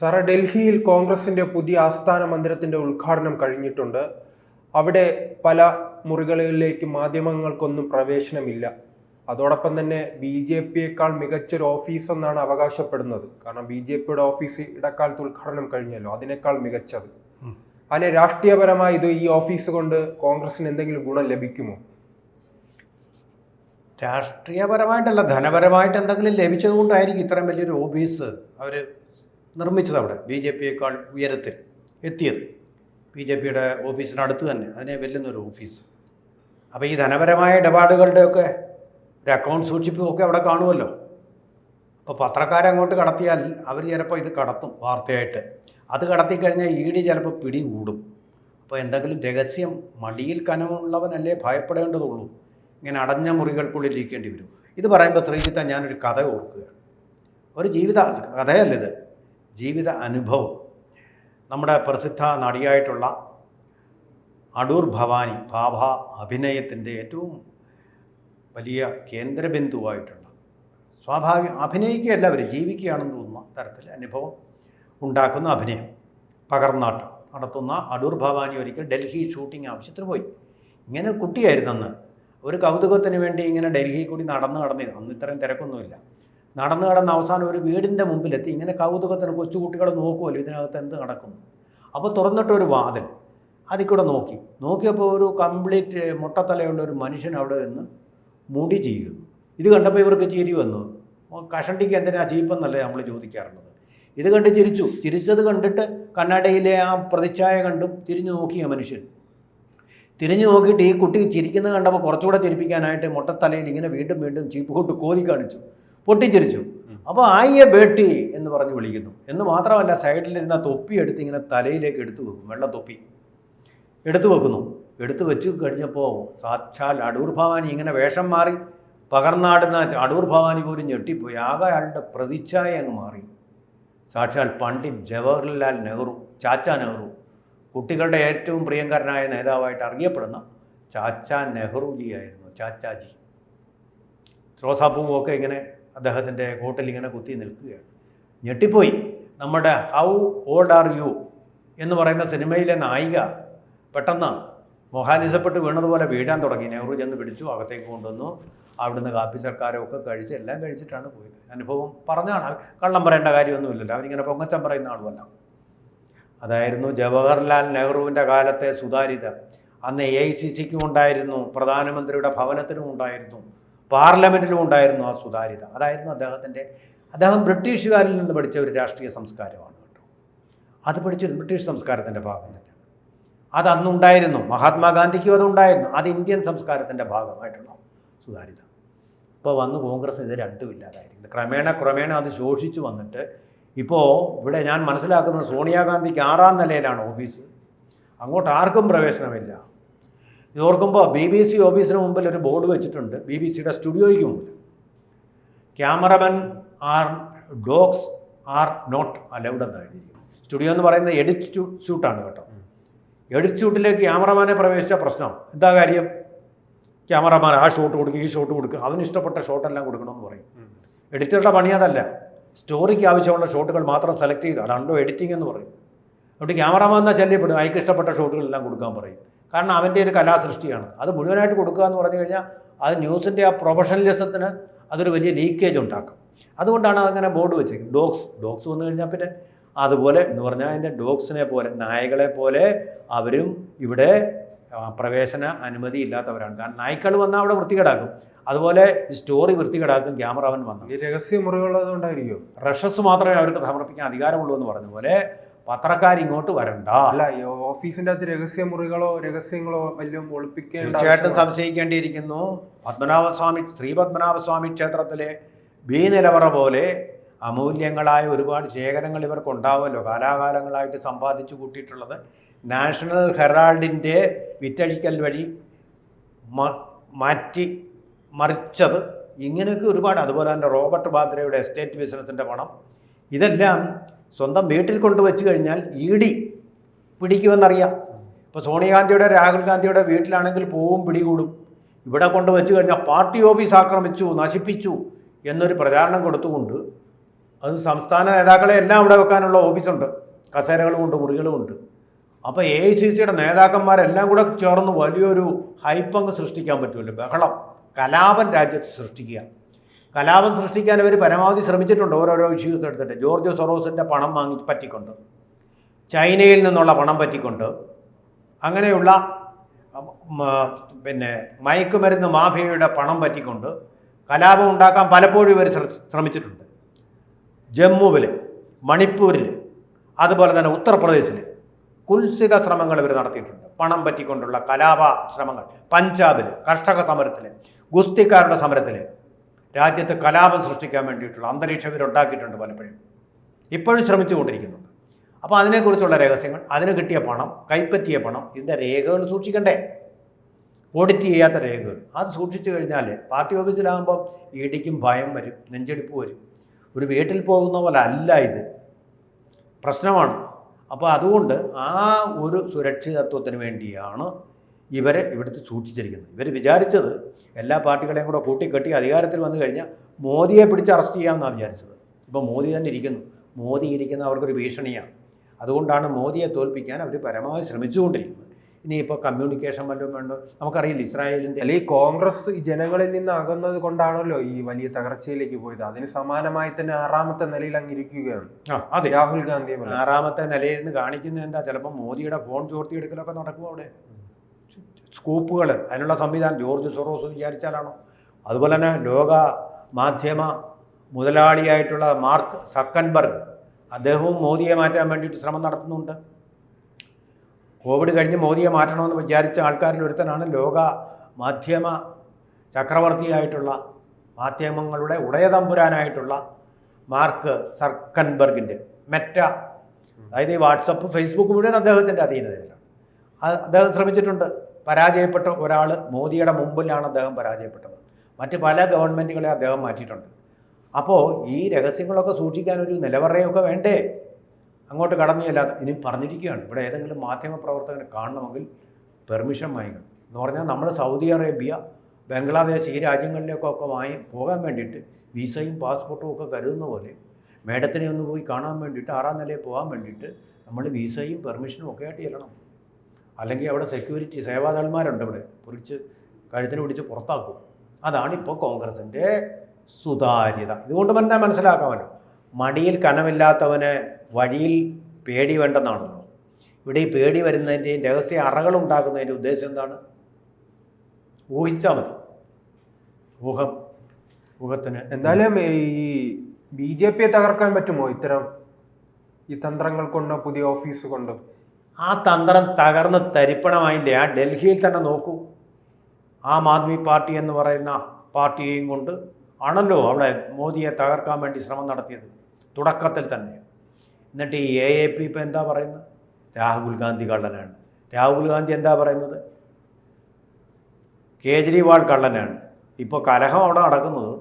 സാറേ ഡൽഹിയിൽ കോൺഗ്രസിന്റെ പുതിയ ആസ്ഥാന മന്ദിരത്തിന്റെ ഉദ്ഘാടനം കഴിഞ്ഞിട്ടുണ്ട്. അവിടെ പല മുറികളിലേക്ക് മാധ്യമങ്ങൾക്കൊന്നും പ്രവേശനമില്ല. അതോടൊപ്പം തന്നെ ബി ജെ പിയേക്കാൾ മികച്ചൊരു ഓഫീസ് എന്നാണ് അവകാശപ്പെടുന്നത്. കാരണം ബി ജെ പിയുടെ ഓഫീസ് ഇടക്കാലത്ത് ഉദ്ഘാടനം കഴിഞ്ഞല്ലോ അതിനേക്കാൾ മികച്ചത്. അതിനെ രാഷ്ട്രീയപരമായി ഇത് ഈ ഓഫീസ് കൊണ്ട് കോൺഗ്രസിന് എന്തെങ്കിലും ഗുണം ലഭിക്കുമോ? രാഷ്ട്രീയപരമായിട്ടല്ല ധനപരമായിട്ട് എന്തെങ്കിലും ലഭിച്ചത് കൊണ്ടായിരിക്കും ഇത്രയും വലിയൊരു ഓഫീസ് അവർ നിർമ്മിച്ചത് അവിടെ ബി ജെ പിയേക്കാൾ ഉയരത്തിൽ എത്തിയത്. ബി ജെ പിയുടെ ഓഫീസിനടുത്ത് തന്നെ. അതിനെ വെല്ലുന്നൊരു ഓഫീസ്. അപ്പോൾ ഈ ധനപരമായ ഇടപാടുകളുടെയൊക്കെ ഒരു അക്കൗണ്ട് സൂക്ഷിപ്പും ഒക്കെ അവിടെ കാണുമല്ലോ. അപ്പോൾ പത്രക്കാരെ അങ്ങോട്ട് കടത്തിയാൽ അവർ ചിലപ്പോൾ ഇത് കടത്തും വാർത്തയായിട്ട്. അത് കടത്തി കടത്തിക്കഴിഞ്ഞാൽ ഇ ഡി ചിലപ്പോൾ പിടി കൂടും അപ്പോൾ എന്തെങ്കിലും രഹസ്യം മടിയിൽ കനമുള്ളവനല്ലേ ഭയപ്പെടേണ്ടതുള്ളൂ. ഇങ്ങനെ അടഞ്ഞ മുറികൾക്കുള്ളിൽ ഇരിക്കേണ്ടി വരും. ഇത് പറയുമ്പോൾ ശ്രീജിത്ത ഞാനൊരു കഥ ഓർക്കുകയാണ്. ഒരു ജീവിത കഥയല്ലിത്. ജീവിത അനുഭവം. നമ്മുടെ പ്രസിദ്ധ നടിയായിട്ടുള്ള അടൂർ ഭവാനി ഭാഭ അഭിനയത്തിന്റെ ഏറ്റവും വലിയ കേന്ദ്രബിന്ദുവായിട്ടുള്ള സ്വാഭാവിക അഭിനയിക്കുകയല്ല അവർ ജീവിക്കുകയാണെന്ന് തോന്നുന്ന തരത്തിൽ അനുഭവം ഉണ്ടാക്കുന്ന അഭിനയം. പകർന്നാട്ടം നടത്തുന്ന അടൂർ ഭവാനി ഒരിക്കൽ ഡൽഹി ഷൂട്ടിംഗ് ആവശ്യത്തിന് പോയി. ഇങ്ങനെ കുട്ടിയായിരുന്നു അന്ന് ഒരു കൗതുകത്തിന് വേണ്ടി ഇങ്ങനെ ഡൽഹി കൂടി നടന്ന് നടന്നിരുന്നു അന്ന് ഇത്രയും തിരക്കൊന്നുമില്ല. നടന്ന് കടന്ന് അവസാനം ഒരു വീടിന്റെ മുമ്പിലെത്തി. ഇങ്ങനെ കൗതുകത്തിന് കൊച്ചുകുട്ടികൾ നോക്കുമല്ലോ ഇതിനകത്ത് എന്ത് നടക്കുന്നു? അപ്പോൾ തുറന്നിട്ടൊരു വാതിൽ അതിൽ കൂടെ നോക്കി. നോക്കിയപ്പോൾ ഒരു കംപ്ലീറ്റ് മുട്ടത്തലയുള്ള ഒരു മനുഷ്യൻ അവിടെ നിന്ന് മുടി ചെയ്യുന്നു ഇത് കണ്ടപ്പോൾ ഇവർക്ക് ചിരി വന്നു. കഷണ്ടിക്ക് എന്തിനാ ചീപ്പെന്നല്ലേ നമ്മൾ ചോദിക്കാറുള്ളത്. ഇത് കണ്ട് ചിരിച്ചു. ചിരിച്ചത് കണ്ടിട്ട് കണ്ണാടയിലെ ആ പ്രതിച്ഛായ കണ്ടും തിരിഞ്ഞു നോക്കിയ മനുഷ്യൻ. തിരിഞ്ഞു നോക്കിയിട്ട് ഈ കുട്ടി ചിരിക്കുന്നത് കണ്ടപ്പോൾ കുറച്ചുകൂടെ ചിരിപ്പിക്കാനായിട്ട് മുട്ടത്തലയിൽ ഇങ്ങനെ വീണ്ടും വീണ്ടും ചീപ്പ് കൊണ്ട് കോതി കാണിച്ചു. പൊട്ടിച്ചിരിച്ചു. അപ്പോൾ ആയ്യ ബേട്ടി എന്ന് പറഞ്ഞ് വിളിക്കുന്നു. എന്ന് മാത്രമല്ല സൈഡിലിരുന്ന തൊപ്പി എടുത്ത് ഇങ്ങനെ തലയിലേക്ക് എടുത്തു വെക്കും. വെള്ള തൊപ്പി എടുത്തു വെക്കുന്നു. എടുത്തു വെച്ചു കഴിഞ്ഞപ്പോൾ സാക്ഷാൽ അടൂർ ഭവാനി ഇങ്ങനെ വേഷം മാറി പകർന്നാടുന്ന അടൂർ ഭവാനി പോലും ഞെട്ടിപ്പോയി. ആകെ അയാളുടെ പ്രതിച്ഛായ അങ്ങ് മാറി. സാക്ഷാൽ പണ്ഡിറ്റ് ജവഹർലാൽ നെഹ്റു ചാച്ച നെഹ്റു കുട്ടികളുടെ ഏറ്റവും പ്രിയങ്കരനായ നേതാവായിട്ട് അറിയപ്പെടുന്ന ചാച്ച നെഹ്റുജിയായിരുന്നു. ചാച്ചാജി. റോസാപ്പൂവൊക്കെ ഇങ്ങനെ അദ്ദേഹത്തിന്റെ കോട്ടിൽ ഇങ്ങനെ കുത്തി നിൽക്കുകയാണ്. ഞെട്ടിപ്പോയി. നമ്മുടെ ഹൗ ഓൾഡ് ആർ യു എന്ന് പറയുന്ന സിനിമയിലെ നായിക പെട്ടെന്ന് മോഹാലിസപ്പെട്ട് വീണതുപോലെ വീഴാൻ തുടങ്ങി. നെഹ്റു ചെന്ന് പിടിച്ചു അകത്തേക്ക് കൊണ്ടുവന്നു. അവിടുന്ന് കാപ്പി സർക്കാരൊക്കെ കഴിച്ച് എല്ലാം കഴിച്ചിട്ടാണ് പോയത്. അനുഭവം പറഞ്ഞാണ്. കള്ളം പറയേണ്ട കാര്യമൊന്നുമില്ലല്ലോ. അവരിങ്ങനെ പൊങ്ങച്ചം പറയുന്ന ആളുമല്ല. അതായിരുന്നു ജവഹർലാൽ നെഹ്റുവിന്റെ കാലത്തെ സുതാര്യത. അന്ന് എ ഐ സി സിക്കും ഉണ്ടായിരുന്നു. പ്രധാനമന്ത്രിയുടെ ഭവനത്തിനും ഉണ്ടായിരുന്നു. പാർലമെന്റിലും ഉണ്ടായിരുന്നു ആ സുതാര്യത. അതായിരുന്നു അദ്ദേഹത്തിന്റെ അദ്ദേഹം ബ്രിട്ടീഷുകാരിൽ നിന്ന് പഠിച്ച ഒരു രാഷ്ട്രീയ സംസ്കാരമാണ് കേട്ടോ. അത് പഠിച്ചത് ബ്രിട്ടീഷ് സംസ്കാരത്തിന്റെ ഭാഗം തന്നെയാണ്. അത് അന്നുണ്ടായിരുന്നു. മഹാത്മാഗാന്ധിക്കും അതുണ്ടായിരുന്നു. അത് ഇന്ത്യൻ സംസ്കാരത്തിന്റെ ഭാഗമായിട്ടുള്ള സുതാര്യത. ഇപ്പോൾ വന്ന് കോൺഗ്രസ് ഇത് രണ്ടും ഇല്ലാതായിരിക്കുന്നത് ക്രമേണ ക്രമേണ അത് ശോഷിച്ചു വന്നിട്ട് ഇപ്പോൾ ഇവിടെ ഞാൻ മനസ്സിലാക്കുന്നത് സോണിയാഗാന്ധിക്ക് ആറാം നിലയിലാണ് ഓഫീസ്. അങ്ങോട്ട് ആർക്കും പ്രവേശനമില്ല. ഇത് ഓർക്കുമ്പോൾ ബി ബി സി ഓഫീസിന് മുമ്പിൽ ഒരു ബോർഡ് വെച്ചിട്ടുണ്ട്. ബി ബി സിയുടെ സ്റ്റുഡിയോയ്ക്ക് മുമ്പിൽ. Cameraman are dogs are not allowed എന്ന് എഴുതിയിരിക്കുന്നു. സ്റ്റുഡിയോ എന്ന് പറയുന്നത് എഡിറ്റ് ഷൂട്ടാണ് കേട്ടോ. എഡിറ്റ് ഷൂട്ടിലേക്ക് ക്യാമറമാനെ പ്രവേശിച്ച പ്രശ്നം. എന്താ കാര്യം? ക്യാമറമാൻ ആ ഷോട്ട് കൊടുക്കുക ഈ ഷോട്ട് കൊടുക്കുക അവന് ഇഷ്ടപ്പെട്ട ഷോട്ടെല്ലാം കൊടുക്കണമെന്ന് പറയും. എഡിറ്ററുടെ പണി അതല്ല. സ്റ്റോറിക്ക് ആവശ്യമുള്ള ഷോട്ടുകൾ മാത്രം സെലക്ട് ചെയ്ത് അതാണല്ലോ എഡിറ്റിംഗ് എന്ന് പറയും. അതുകൊണ്ട് ക്യാമറമാൻ എന്നാൽ ശല്യപ്പെടും? അയക്ക് ഇഷ്ടപ്പെട്ട ഷോട്ടുകളെല്ലാം കൊടുക്കാൻ പറയും. കാരണം അവന്റെ ഒരു കലാസൃഷ്ടിയാണ്. അത് മുഴുവനായിട്ട് കൊടുക്കുക എന്ന് പറഞ്ഞു കഴിഞ്ഞാൽ അത് ന്യൂസിന്റെ ആ പ്രൊഫഷണലിസത്തിന് അതൊരു വലിയ ലീക്കേജ് ഉണ്ടാക്കും. അതുകൊണ്ടാണ് അതങ്ങനെ ബോർഡ് വെച്ചിരിക്കുന്നത്. ഡോഗ്സ് ഡോഗ്സ് വന്നു കഴിഞ്ഞാൽ പിന്നെ അതുപോലെ എന്ന് പറഞ്ഞാൽ അതിന്റെ ഡോഗ്സിനെ പോലെ നായകളെ പോലെ അവരും ഇവിടെ പ്രവേശന അനുമതി ഇല്ലാത്തവരാണ്. കാരണം നായ്ക്കൾ വന്നാൽ അവിടെ വൃത്തികേടാക്കും. അതുപോലെ സ്റ്റോറി വൃത്തികേടാക്കും ക്യാമറവൻ വന്നു ഈ രഹസ്യ മുറികളുള്ളതുകൊണ്ടായിരിക്കും റഷസ് മാത്രമേ അവർക്ക് സമർപ്പിക്കാൻ അധികാരമുള്ളൂ എന്ന് പറഞ്ഞ പോലെ പത്രക്കാർ ഇങ്ങോട്ട് വരണ്ട. അല്ല ഓഫീസിന്റെ അകത്ത് രഹസ്യ മുറികളോ രഹസ്യങ്ങളോ വല്ലതും ഒളിപ്പിക്കേണ്ട തീർച്ചയായിട്ടും? സംശയിക്കേണ്ടിയിരിക്കുന്നു. പത്മനാഭസ്വാമി ശ്രീ പത്മനാഭസ്വാമി ക്ഷേത്രത്തിലെ ബി നിലവറ പോലെ അമൂല്യങ്ങളായ ഒരുപാട് ശേഖരങ്ങൾ ഇവർക്ക് ഉണ്ടാവുമല്ലോ. കാലാകാലങ്ങളായിട്ട് സമ്പാദിച്ചു കൂട്ടിയിട്ടുള്ളത് നാഷണൽ ഹെറാൾഡിന്റെ വിറ്റഴിക്കൽ വഴി മാറ്റി മറിച്ചത് ഇങ്ങനെയൊക്കെ ഒരുപാട്. അതുപോലെ തന്നെ റോബർട്ട് ബാദ്രയുടെ എസ്റ്റേറ്റ് ബിസിനസ്സിന്റെ പണം. ഇതെല്ലാം സ്വന്തം വീട്ടിൽ കൊണ്ടുവച്ച് കഴിഞ്ഞാൽ ഇ ഡി പിടിക്കുമെന്നറിയാം. ഇപ്പോൾ സോണിയാഗാന്ധിയുടെ രാഹുൽ ഗാന്ധിയുടെ വീട്ടിലാണെങ്കിൽ പോവും പിടികൂടും. ഇവിടെ കൊണ്ട് വെച്ച് കഴിഞ്ഞാൽ പാർട്ടി ഓഫീസ് ആക്രമിച്ചു നശിപ്പിച്ചു എന്നൊരു പ്രചാരണം കൊടുത്തുകൊണ്ട് അത് സംസ്ഥാന നേതാക്കളെ എല്ലാം ഇവിടെ വെക്കാനുള്ള ഓഫീസുണ്ട്. കസേരകളുമുണ്ട് മുറികളുമുണ്ട് അപ്പോൾ എ ഐ സി സിയുടെ നേതാക്കന്മാരെല്ലാം കൂടെ ചേർന്ന് വലിയൊരു ഹൈപ്പങ്ക് സൃഷ്ടിക്കാൻ പറ്റുമല്ലോ. ബഹളം. കലാപം രാജ്യത്ത് സൃഷ്ടിക്കുക. കലാപം സൃഷ്ടിക്കാൻ അവർ പരമാവധി ശ്രമിച്ചിട്ടുണ്ട് ഓരോരോ ഇഷ്യൂസ് എടുത്തിട്ട്. ജോർജ് സൊറോസിന്റെ പണം വാങ്ങി പറ്റിക്കൊണ്ട്. ചൈനയിൽ നിന്നുള്ള പണം പറ്റിക്കൊണ്ട്. അങ്ങനെയുള്ള പിന്നെ മയക്കുമരുന്ന് മാഫിയയുടെ പണം പറ്റിക്കൊണ്ട് കലാപം ഉണ്ടാക്കാൻ പലപ്പോഴും ഇവർ ശ്ര- ശ്രമിച്ചിട്ടുണ്ട്. ജമ്മുവിൽ മണിപ്പൂരിൽ അതുപോലെ തന്നെ ഉത്തർപ്രദേശിൽ കുൽസിത ശ്രമങ്ങൾ ഇവർ നടത്തിയിട്ടുണ്ട്. പണം പറ്റിക്കൊണ്ടുള്ള കലാപ ശ്രമങ്ങൾ. പഞ്ചാബിൽ കർഷക സമരത്തിൽ ഗുസ്തിക്കാരുടെ സമരത്തിൽ രാജ്യത്ത് കലാപം സൃഷ്ടിക്കാൻ വേണ്ടിയിട്ടുള്ള അന്തരീക്ഷം ഇവരുണ്ടാക്കിയിട്ടുണ്ട് പലപ്പോഴും. ഇപ്പോഴും ശ്രമിച്ചുകൊണ്ടിരിക്കുന്നുണ്ട് അപ്പോൾ അതിനെക്കുറിച്ചുള്ള രഹസ്യങ്ങൾ അതിന് കിട്ടിയ പണം കൈപ്പറ്റിയ പണം ഇതിന്റെ രേഖകൾ സൂക്ഷിക്കണ്ടേ? ഓഡിറ്റ് ചെയ്യാത്ത രേഖകൾ. അത് സൂക്ഷിച്ചു കഴിഞ്ഞാൽ പാർട്ടി ഓഫീസിലാകുമ്പം ഇടിക്കും ഭയം വരും നെഞ്ചെടുപ്പ് വരും. ഒരു വീട്ടിൽ പോകുന്ന പോലെ അല്ല ഇത്. പ്രശ്നമാണ്. അപ്പോൾ അതുകൊണ്ട് ആ ഒരു സുരക്ഷിതത്വത്തിന് വേണ്ടിയാണ് ഇവരെ ഇവിടുത്തെ സൂക്ഷിച്ചിരിക്കുന്നത് ഇവർ വിചാരിച്ചത് എല്ലാ പാർട്ടികളെയും കൂടെ കൂട്ടിക്കെട്ടി അധികാരത്തിൽ വന്നു കഴിഞ്ഞാൽ മോദിയെ പിടിച്ച് അറസ്റ്റ് ചെയ്യാമെന്നാണ് വിചാരിച്ചത്. ഇപ്പോൾ മോദി തന്നെ ഇരിക്കുന്നു. മോദി ഇരിക്കുന്ന അവർക്കൊരു ഭീഷണിയാണ്. അതുകൊണ്ടാണ് മോദിയെ തോൽപ്പിക്കാൻ അവർ പരമാവധി ശ്രമിച്ചുകൊണ്ടിരിക്കുന്നത്. ഇനിയിപ്പോൾ കമ്മ്യൂണിക്കേഷൻ വല്ലതും വേണ്ടോ? നമുക്കറിയില്ല ഇസ്രായേലിന്റെ അല്ലെങ്കിൽ കോൺഗ്രസ് ജനങ്ങളിൽ നിന്ന് അകന്നത് കൊണ്ടാണല്ലോ ഈ വലിയ തകർച്ചയിലേക്ക് പോയത്. അതിന് സമാനമായി തന്നെ ആറാമത്തെ നിലയിൽ അങ്ങിരിക്കുകയാണ്. ആ അതെ. രാഹുൽ ഗാന്ധി ആറാമത്തെ നിലയിൽ നിന്ന് കാണിക്കുന്നത് എന്താ? ചിലപ്പോൾ മോദിയുടെ ഫോൺ ചോർത്തിയെടുക്കലൊക്കെ നടക്കുമോ അവിടെ? സ്കൂപ്പുകൾ അതിനുള്ള സംവിധാനം. ജോർജ് സൊറോസ് വിചാരിച്ചാലാണോ? അതുപോലെ തന്നെ ലോക മാധ്യമ മുതലാളിയായിട്ടുള്ള മാർക്ക് സക്കൻബർഗ് അദ്ദേഹവും മോദിയെ മാറ്റാൻ വേണ്ടിയിട്ട് ശ്രമം നടത്തുന്നുണ്ട്. കോവിഡ് കഴിഞ്ഞ് മോദിയെ മാറ്റണമെന്ന് വിചാരിച്ച ആൾക്കാരിൽ ഒരുത്തനാണ് ലോക മാധ്യമ ചക്രവർത്തിയായിട്ടുള്ള മാധ്യമങ്ങളുടെ ഉടയതമ്പുരാനായിട്ടുള്ള മാർക്ക് സർക്കൻബർഗിന്റെ മെറ്റ. അതായത് ഈ വാട്സപ്പ് ഫേസ്ബുക്ക് മുഴുവൻ അദ്ദേഹത്തിന്റെ അധീനതയിലാണ്. അദ്ദേഹം ശ്രമിച്ചിട്ടുണ്ട്. പരാജയപ്പെട്ട ഒരാൾ മോദിയുടെ മുമ്പിലാണ് അദ്ദേഹം പരാജയപ്പെട്ടത്. മറ്റ് പല ഗവൺമെന്റുകളെ അദ്ദേഹം മാറ്റിയിട്ടുണ്ട്. അപ്പോൾ ഈ രഹസ്യങ്ങളൊക്കെ സൂക്ഷിക്കാൻ ഒരു നിലവറയൊക്കെ വേണ്ടേ? അങ്ങോട്ട് കടന്നു ഇനി പറഞ്ഞിരിക്കുകയാണ്. ഇവിടെ ഏതെങ്കിലും മാധ്യമ പ്രവർത്തകനെ കാണണമെങ്കിൽ പെർമിഷൻ വാങ്ങിക്കണം. എന്ന് പറഞ്ഞാൽ നമ്മൾ സൗദി അറേബ്യ ബംഗ്ലാദേശ് ഈ രാജ്യങ്ങളിലേക്കൊക്കെ വാങ്ങി പോകാൻ വേണ്ടിയിട്ട് വിസയും പാസ്പോർട്ടും ഒക്കെ കരുതുന്ന പോലെ മേഡത്തിനെ ഒന്ന് പോയി കാണാൻ വേണ്ടിയിട്ട് ആറാം നിലയിൽ പോകാൻ വേണ്ടിയിട്ട് നമ്മൾ വിസയും പെർമിഷനും ഒക്കെ ആയിട്ട് ചെല്ലണം. അല്ലെങ്കിൽ അവിടെ സെക്യൂരിറ്റി സേവാദൾമാരുണ്ട് ഇവിടെ. പിടിച്ച് കഴുത്തിന് പിടിച്ച് പുറത്താക്കും. അതാണിപ്പോൾ കോൺഗ്രസിന്റെ സുതാര്യത. ഇതുകൊണ്ട് തന്നെ മനസ്സിലാക്കാമല്ലോ. മടിയിൽ കനമില്ലാത്തവന് വഴിയിൽ പേടി വേണ്ടെന്നാണല്ലോ. ഇവിടെ ഈ പേടി വരുന്നതിന്റെയും രഹസ്യ അറകൾ ഉണ്ടാക്കുന്നതിന്റെ ഉദ്ദേശം എന്താണ്? ഊഹിച്ചാൽ മതി. ഊഹം ഊഹത്തിന് എന്തായാലും ഈ ബി ജെ പിയെ തകർക്കാൻ പറ്റുമോ ഇത്തരം ഈ തന്ത്രങ്ങൾ കൊണ്ടോ പുതിയ ഓഫീസ് കൊണ്ട്? ആ തന്ത്രം തകർന്ന് തരിപ്പണമായില്ലേ? ആ ഡൽഹിയിൽ തന്നെ നോക്കൂ. ആം ആദ്മി പാർട്ടി എന്ന് പറയുന്ന പാർട്ടിയെയും കൊണ്ട് ആണല്ലോ അവിടെ മോദിയെ തകർക്കാൻ വേണ്ടി ശ്രമം നടത്തിയത്. തുടക്കത്തിൽ തന്നെ. എന്നിട്ട് ഈ എ എ പി ഇപ്പം എന്താ പറയുന്നത്? രാഹുൽ ഗാന്ധി കള്ളനാണ്. രാഹുൽ ഗാന്ധി എന്താ പറയുന്നത്? കേജ്രിവാൾ കള്ളനാണ്. ഇപ്പോൾ കലഹം അവിടെ നടക്കുന്നത്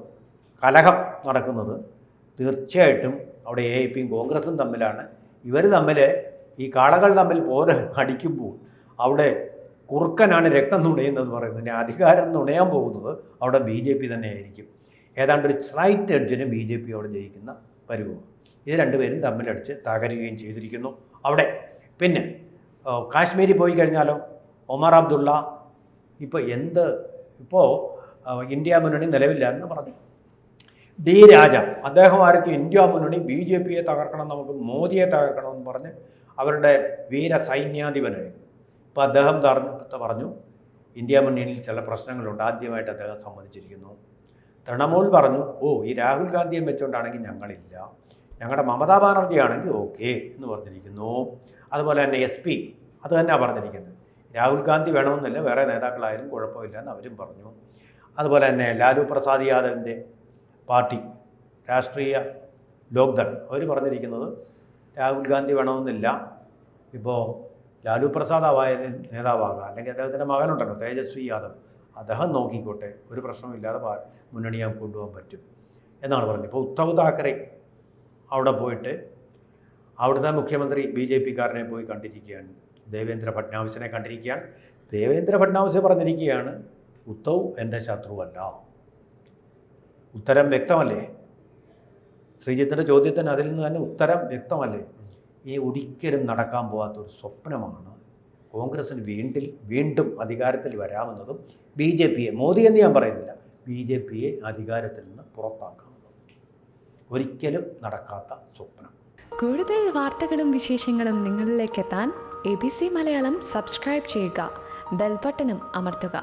കലഹം നടക്കുന്നത് തീർച്ചയായിട്ടും അവിടെ എ പിയും കോൺഗ്രസും തമ്മിലാണ്. ഇവർ തമ്മിൽ ഈ കാളകൾ തമ്മിൽ പോര അടിക്കുമ്പോൾ അവിടെ കുറുക്കനാണ് രക്തം നുണയുന്നതെന്ന് പറയുന്നത്. അധികാരം നുണയാൻ പോകുന്നത് അവിടെ ബി ജെ പി തന്നെയായിരിക്കും. ഏതാണ്ട് ഒരു സ്ലൈറ്റ് എഡ്ജിന് ബി ജെ പി അവിടെ ജയിക്കുന്ന പരുവം ഇത് രണ്ടുപേരും തമ്മിലടിച്ച് തകരുകയും ചെയ്തിരിക്കുന്നു അവിടെ. പിന്നെ കാശ്മീരിൽ പോയി കഴിഞ്ഞാലോ? ഒമർ അബ്ദുള്ള ഇപ്പോൾ എന്ത് ഇപ്പോൾ ഇന്ത്യ മുന്നണി നിലവില്ല എന്ന് പറഞ്ഞു. ഡി രാജ അദ്ദേഹം ആർക്കും ഇന്ത്യ മുന്നണി ബി ജെ പിയെ തകർക്കണം നമുക്ക് മോദിയെ തകർക്കണം എന്ന് പറഞ്ഞ് അവരുടെ വീര സൈന്യാധിപനായിരുന്നു ഇപ്പോൾ അദ്ദേഹം പറഞ്ഞു ഇന്ത്യ മുന്നണിയിൽ ചില പ്രശ്നങ്ങളുണ്ട്. ആദ്യമായിട്ട് അദ്ദേഹം സമ്മതിച്ചിരിക്കുന്നു. തൃണമൂൽ പറഞ്ഞു ഓ ഈ രാഹുൽ ഗാന്ധിയെ വെച്ചുകൊണ്ടാണെങ്കിൽ ഞങ്ങളില്ല. ഞങ്ങളുടെ മമതാ ബാനർജി ആണെങ്കിൽ ഓക്കെ എന്ന് പറഞ്ഞിരിക്കുന്നു. അതുപോലെ തന്നെ എസ് പി അത് തന്നെയാണ് പറഞ്ഞിരിക്കുന്നത്. രാഹുൽ ഗാന്ധി വേണമെന്നില്ല വേറെ നേതാക്കളായാലും കുഴപ്പമില്ല എന്ന് അവരും പറഞ്ഞു. അതുപോലെ തന്നെ ലാലു പ്രസാദ് യാദവിന്റെ പാർട്ടി രാഷ്ട്രീയ ലോക്ദൾ അവർ പറഞ്ഞിരിക്കുന്നത് രാഹുൽ ഗാന്ധി വേണമെന്നില്ല. ഇപ്പോൾ ലാലു പ്രസാദ് ആവായാലും നേതാവാകാം. അല്ലെങ്കിൽ അദ്ദേഹത്തിന്റെ മകനുണ്ടല്ലോ തേജസ്വി യാദവ്. അദ്ദേഹം നോക്കിക്കോട്ടെ ഒരു പ്രശ്നമില്ലാതെ മുന്നണിയെ കൊണ്ടുപോകാൻ പറ്റും എന്നാണ് പറഞ്ഞത്. ഇപ്പോൾ ഉദ്ധവ് താക്കറെ അവിടെ പോയിട്ട് അവിടുത്തെ മുഖ്യമന്ത്രി ബി ജെ പിക്കാരനെ പോയി കണ്ടിരിക്കുകയാണ്. ദേവേന്ദ്ര ഫഡ്നാവിസിനെ കണ്ടിരിക്കുകയാണ്. ദേവേന്ദ്ര ഫഡ്നാവിസ് പറഞ്ഞിരിക്കുകയാണ് ഉദ്ധവ് എന്റെ ശത്രുവല്ല. ഉത്തരം വ്യക്തമല്ലേ? ശ്രീജിത്തിന്റെ ചോദ്യത്തിന് അതിൽ നിന്ന് തന്നെ ഉത്തരം വ്യക്തമല്ലേ? ഈ ഒരിക്കലും നടക്കാൻ പോകാത്ത ഒരു സ്വപ്നമാണ് കോൺഗ്രസ്സിന് വീണ്ടിൽ വീണ്ടും അധികാരത്തിൽ വരാമെന്നതും ബി ജെ പിയെ മോദി എന്ന് ഞാൻ പറയുന്നില്ല ബി ജെ പിയെ അധികാരത്തിൽ നിന്ന് പുറത്താക്കാമെന്നതും ഒരിക്കലും നടക്കാത്ത സ്വപ്നം. കൂടുതൽ വാർത്തകളും വിശേഷങ്ങളും നിങ്ങളിലേക്ക് എത്താൻ A B C Malayalam subscribe ചെയ്യുക ബെൽബട്ടനും അമർത്തുക.